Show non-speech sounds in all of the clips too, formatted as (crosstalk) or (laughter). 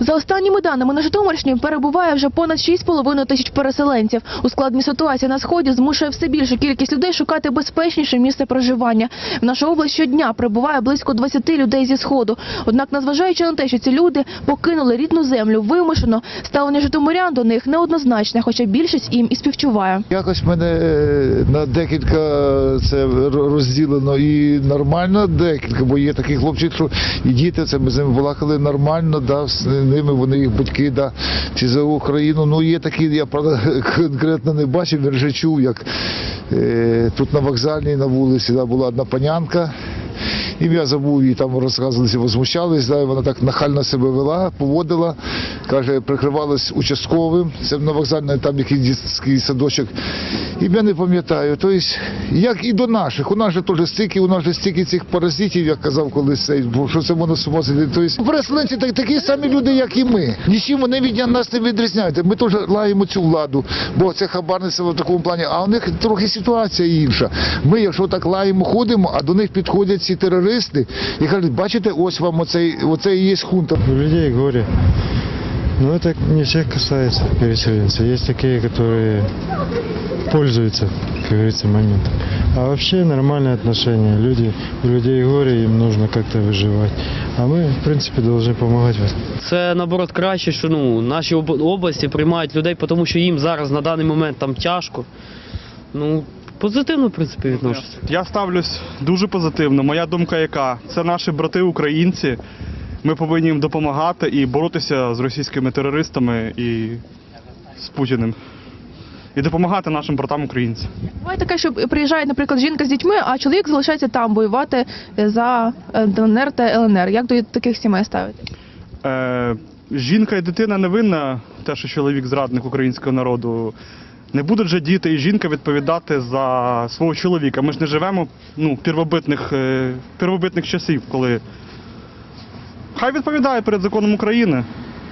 За останніми даними на Житомирщині перебуває вже понад 6,5 тисяч переселенців. Ускладнені ситуація на сході змушує все більшу кількість людей шукати безпечніше місце проживання. В нашу область щодня прибуває близько 20 людей зі сходу. Однак, незважаючи на те, що ці люди покинули рідну землю вимушено, ставлення житомирян до них неоднозначне, хоча більшість їм і співчуває. Якось мене е, на декілька це розділено і нормально декілька, бо є такі хлопчик, що і діти, це ми з ними балакали нормально, да, ними вони їх батьки, да, ці за Україну. Ну є такі, я правда (laughs) конкретно не бачив, я вже чув, як е, тут на вокзальній на вулиці да, була одна панянка. Ім'я забув її там розказувалися, возмущались, да, і вона так нахально себе вела, поводила, каже, прикривалась участковим, це на вокзальній, там якийсь садочок. Ім'я не пам'ятаю. Тобто, як і до наших, у нас же теж стільки, у нас же стільки цих паразитів, як казав колись цей, бо що це можна сумосити. Тобто, переселенці так, такі самі люди, як і ми. Нічим вони від нас не відрізняють. Ми теж лаємо цю владу, бо це хабарництво в такому плані, а у них трохи ситуація інша. Ми, якщо так лаємо, ходимо, а до них підходять ці терористи і кажуть, бачите, ось вам оцей, і є хунта. У людей горе. Но это не всех касается переселенцев. Есть такие, которые пользуются, как говорится, моментом. А вообще нормальные отношения. Люди, у людей горе, им нужно как-то выживать. А мы, в принципе, должны помогать в этом. Це наоборот краще, що ну, наші об- області приймають людей, тому що їм зараз на даний момент там тяжко. Ну, позитивно, в принципі, відношуся. Я ставлюсь дуже позитивно. Моя думка яка? Це наші брати українці. Ми повинні їм допомагати і боротися з російськими терористами і з Путіним. І допомагати нашим братам українцям. Буває таке, що приїжджає, наприклад, жінка з дітьми, а чоловік залишається там воювати за е, ДНР та ЛНР. Як до таких сімей ставити? Е, жінка і дитина не винна, те, що чоловік зрадник українського народу. Не будуть же діти і жінка відповідати за свого чоловіка. Ми ж не живемо ну, первобитних, е, первобитних часів, коли хай відповідає перед законом України.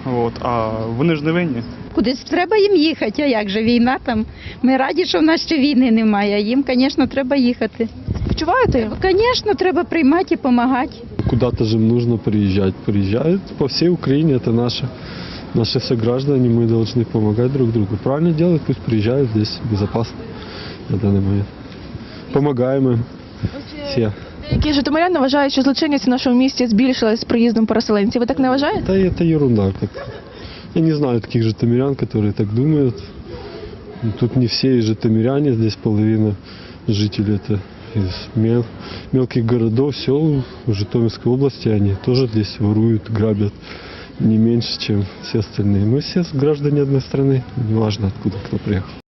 От, а вони ж не винні. Кудись треба їм їхати, а як же війна там? Ми раді, що в нас ще війни немає, а їм, звісно, треба їхати. Співчуваєте їм? Звісно, треба приймати і допомагати. куда-то же им нужно приезжать. Приезжают по всей Украине, это наши, наши сограждане, мы должны помогать друг другу. Правильно делают, пусть приезжают здесь безопасно на данный момент. Помогаем им все. Деякі житомиряни вважають, що злочинність в нашому місті збільшилась з приїздом переселенців. Ви так не вважаєте? Да и это ерунда. Как... Я не знаю таких житомирян, которые так думают. Ну, Тут не все и житомиряне, здесь половина жителей это из мел- мелких городов, сел в Житомирской области. Они тоже здесь воруют, грабят не меньше, чем все остальные. Мы все граждане одной страны, неважно откуда кто приехал.